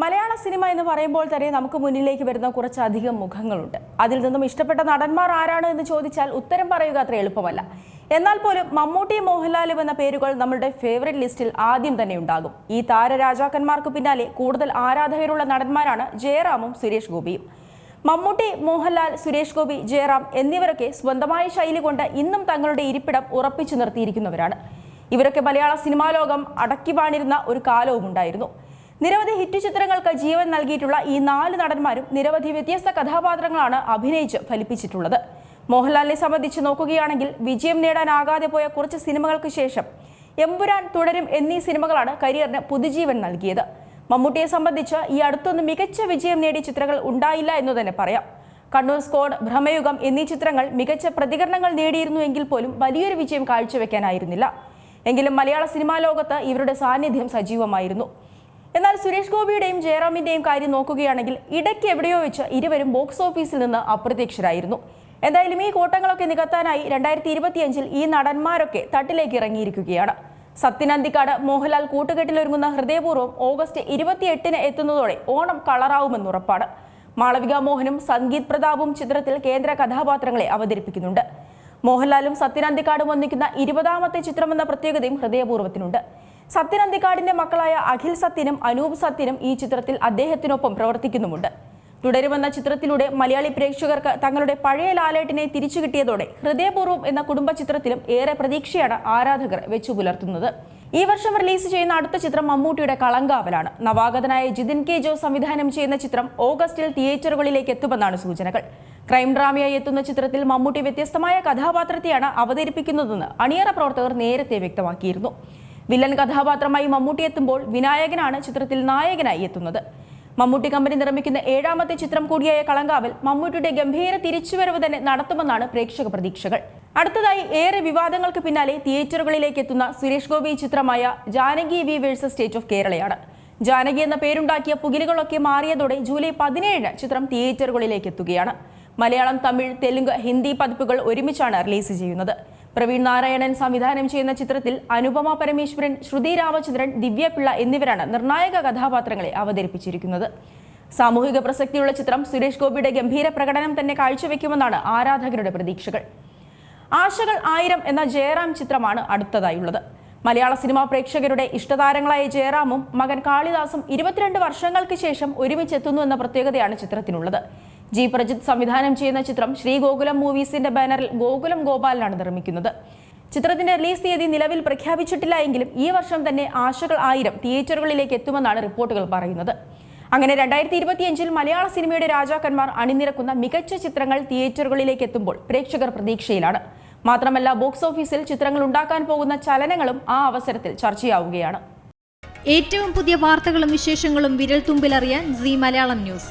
മലയാള cinema എന്ന് പറയുമ്പോൾ തന്നെ നമുക്ക് മുന്നിലേക്ക് വരുന്ന കുറച്ചധികം മുഖങ്ങളുണ്ട്. അതിൽ നിന്നും ഇഷ്ടപ്പെട്ട നടന്മാർ ആരാണ് എന്ന് ചോദിച്ചാൽ ഉത്തരം പറയുക അത്ര എളുപ്പമല്ല. എന്നാൽ പോലും മമ്മൂട്ടി മോഹൻലാലും എന്ന പേരുകൾ നമ്മുടെ ഫേവറേറ്റ് ലിസ്റ്റിൽ ആദ്യം തന്നെ ഉണ്ടാകും. ഈ താരരാജാക്കന്മാർക്ക് പിന്നാലെ കൂടുതൽ ആരാധകരുള്ള നടന്മാരാണ് ജയറാമും സുരേഷ് ഗോപിയും. മമ്മൂട്ടി മോഹൻലാൽ സുരേഷ് ഗോപി ജയറാം എന്നിവരൊക്കെ സ്വന്തമായ ശൈലി കൊണ്ട് ഇന്നും തങ്ങളുടെ ഇരിപ്പിടം ഉറപ്പിച്ചു നിർത്തിയിരിക്കുന്നവരാണ്. ഇവരൊക്കെ മലയാള സിനിമാ ലോകം അടക്കി വാണിരുന്ന ഒരു കാലവും ഉണ്ടായിരുന്നു. നിരവധി ഹിറ്റ് ചിത്രങ്ങൾക്ക് ജീവൻ നൽകിയിട്ടുള്ള ഈ നാല് നടന്മാരും നിരവധി വ്യത്യസ്ത കഥാപാത്രങ്ങളാണ് അഭിനയിച്ച് ഫലിപ്പിച്ചിട്ടുള്ളത്. മോഹൻലാലിനെ സംബന്ധിച്ച് നോക്കുകയാണെങ്കിൽ വിജയം നേടാനാകാതെ പോയ കുറച്ച് സിനിമകൾക്ക് ശേഷം എമ്പുരാൻ തുടരും എന്നീ സിനിമകളാണ് കരിയറിന് പുതുജീവൻ നൽകിയത്. മമ്മൂട്ടിയെ സംബന്ധിച്ച് ഈ അടുത്തൊന്നും മികച്ച വിജയം നേടിയ ചിത്രങ്ങൾ ഉണ്ടായില്ല എന്ന് തന്നെ പറയാം. കണ്ണൂർ സ്കോഡ് ഭ്രമയുഗം എന്നീ ചിത്രങ്ങൾ മികച്ച പ്രതികരണങ്ങൾ നേടിയിരുന്നു എങ്കിൽ പോലും വലിയൊരു വിജയം കാഴ്ചവെക്കാനായിരുന്നില്ല. എങ്കിലും മലയാള സിനിമാ ലോകത്ത് ഇവരുടെ സാന്നിധ്യം സജീവമായിരുന്നു. എന്നാൽ സുരേഷ് ഗോപിയുടെയും ജയറാമിന്റെയും കാര്യം നോക്കുകയാണെങ്കിൽ ഇടയ്ക്ക് എവിടെയോ വെച്ച് ഇരുവരും ബോക്സ് ഓഫീസിൽ നിന്ന് അപ്രത്യക്ഷരായിരുന്നു. എന്തായാലും ഈ കോട്ടങ്ങളൊക്കെ നികത്താനായി രണ്ടായിരത്തി ഇരുപത്തിയഞ്ചിൽ ഈ നടന്മാരൊക്കെ തട്ടിലേക്ക് ഇറങ്ങിയിരിക്കുകയാണ്. സത്യൻ അന്തിക്കാട് മോഹൻലാൽ കൂട്ടുകെട്ടിലൊരുങ്ങുന്ന ഹൃദയപൂർവം ഓഗസ്റ്റ് ഇരുപത്തിയെട്ടിന് എത്തുന്നതോടെ ഓണം കളറാവുമെന്ന് ഉറപ്പാണ്. മാളവിക മോഹനും സംഗീത് പ്രതാപും ചിത്രത്തിൽ കേന്ദ്ര കഥാപാത്രങ്ങളെ അവതരിപ്പിക്കുന്നുണ്ട്. മോഹൻലാലും സത്യൻ അന്തിക്കാടും ഒന്നിക്കുന്ന ഇരുപതാമത്തെ ചിത്രമെന്ന പ്രത്യേകതയും ഹൃദയപൂർവത്തിനുണ്ട്. സത്യൻ അന്തിക്കാടിന്റെ മക്കളായ അഖിൽ സത്യനും അനൂപ് സത്യനും ഈ ചിത്രത്തിൽ അദ്ദേഹത്തിനൊപ്പം പ്രവർത്തിക്കുന്നുമുണ്ട്. തുടരുമെന്ന ചിത്രത്തിലൂടെ മലയാളി പ്രേക്ഷകർക്ക് തങ്ങളുടെ പഴയ ലാലേട്ടിനെ തിരിച്ചു കിട്ടിയതോടെ ഹൃദയപൂർവം എന്ന കുടുംബ ചിത്രത്തിലും ഏറെ പ്രതീക്ഷയാണ് ആരാധകർ വെച്ചു പുലർത്തുന്നത്. ഈ വർഷം റിലീസ് ചെയ്യുന്ന അടുത്ത ചിത്രം മമ്മൂട്ടിയുടെ കളങ്കാവലാണ്. നവാഗതനായ ജിതിൻ കെ ജോ സംവിധാനം ചെയ്യുന്ന ചിത്രം ഓഗസ്റ്റിൽ തിയേറ്ററുകളിലേക്ക് എത്തുമെന്നാണ് സൂചനകൾ. ക്രൈം ഡ്രാമയായി എത്തുന്ന ചിത്രത്തിൽ മമ്മൂട്ടി വ്യത്യസ്തമായ കഥാപാത്രത്തെയാണ് അവതരിപ്പിക്കുന്നതെന്ന് അണിയറ പ്രവർത്തകർ നേരത്തെ വ്യക്തമാക്കിയിരുന്നു. വില്ലൻ കഥാപാത്രമായി മമ്മൂട്ടി എത്തുമ്പോൾ വിനായകനാണ് ചിത്രത്തിൽ നായകനായി എത്തുന്നത്. മമ്മൂട്ടി കമ്പനി നിർമ്മിക്കുന്ന ഏഴാമത്തെ ചിത്രം കൂടിയായ കളങ്കാവിൽ മമ്മൂട്ടിയുടെ ഗംഭീര തിരിച്ചുവരവ് തന്നെ നടത്തുമെന്നാണ് പ്രേക്ഷക പ്രതീക്ഷകൾ. അടുത്തതായി ഏറെ വിവാദങ്ങൾക്ക് പിന്നാലെ തിയേറ്ററുകളിലേക്ക് എത്തുന്ന സുരേഷ് ഗോപി ചിത്രമായ Janaki V versus state of കേരളയാണ് Janaki എന്ന പേരുണ്ടാക്കിയ പുകിലുകളൊക്കെ മാറിയതോടെ ജൂലൈ പതിനേഴിന് ചിത്രം തിയേറ്ററുകളിലേക്ക് എത്തുകയാണ്. മലയാളം തമിഴ് തെലുങ്ക് ഹിന്ദി പതിപ്പുകൾ ഒരുമിച്ചാണ് റിലീസ് ചെയ്യുന്നത്. പ്രവീൺ നാരായണൻ സംവിധാനം ചെയ്യുന്ന ചിത്രത്തിൽ അനുപമ പരമേശ്വരൻ ശ്രുതി രാമചന്ദ്രൻ ദിവ്യപിള്ള എന്നിവരാണ് നിർണായക കഥാപാത്രങ്ങളെ അവതരിപ്പിച്ചിരിക്കുന്നത്. സാമൂഹിക പ്രസക്തിയുള്ള ചിത്രം സുരേഷ് ഗോപിയുടെ ഗംഭീര പ്രകടനം തന്നെ കാഴ്ചവെക്കുമെന്നാണ് ആരാധകരുടെ പ്രതീക്ഷകൾ. ആശകൾ ആയിരം എന്ന ജയറാം ചിത്രമാണ് അടുത്തതായുള്ളത്. മലയാള സിനിമാ പ്രേക്ഷകരുടെ ഇഷ്ടതാരങ്ങളായ ജയറാമും മകൻ കാളിദാസും ഇരുപത്തിരണ്ട് വർഷങ്ങൾക്ക് ശേഷം ഒരുമിച്ചെത്തുന്നു എന്ന പ്രത്യേകതയാണ് ചിത്രത്തിനുള്ളത്. ജി പ്രജിത് സംവിധാനം ചെയ്യുന്ന ചിത്രം ശ്രീ ഗോകുലം മൂവീസിന്റെ ബാനറിൽ ഗോകുലം ഗോപാലനാണ് നിർമ്മിക്കുന്നത്. ചിത്രത്തിന്റെ റിലീസ് തീയതി നിലവിൽ പ്രഖ്യാപിച്ചിട്ടില്ല എങ്കിലും ഈ വർഷം തന്നെ ആശകൾ ആയിരം തിയേറ്ററുകളിലേക്ക് എത്തുമെന്നാണ് റിപ്പോർട്ടുകൾ പറയുന്നത്. അങ്ങനെ രണ്ടായിരത്തി ഇരുപത്തിയഞ്ചിൽ മലയാള സിനിമയുടെ രാജാക്കന്മാർ അണിനിരക്കുന്ന മികച്ച ചിത്രങ്ങൾ തിയേറ്ററുകളിലേക്ക് എത്തുമ്പോൾ പ്രേക്ഷകർ പ്രതീക്ഷയിലാണ്. മാത്രമല്ല ബോക്സ് ഓഫീസിൽ ചിത്രങ്ങൾ ഉണ്ടാക്കാൻ പോകുന്ന ചലനങ്ങളും ആ അവസരത്തിൽ ചർച്ചയാവുകയാണ്. ഏറ്റവും പുതിയ വാർത്തകളും വിശേഷങ്ങളും വിരൽ തുമ്പിലറിയാൻ സി മലയാളം ന്യൂസ്.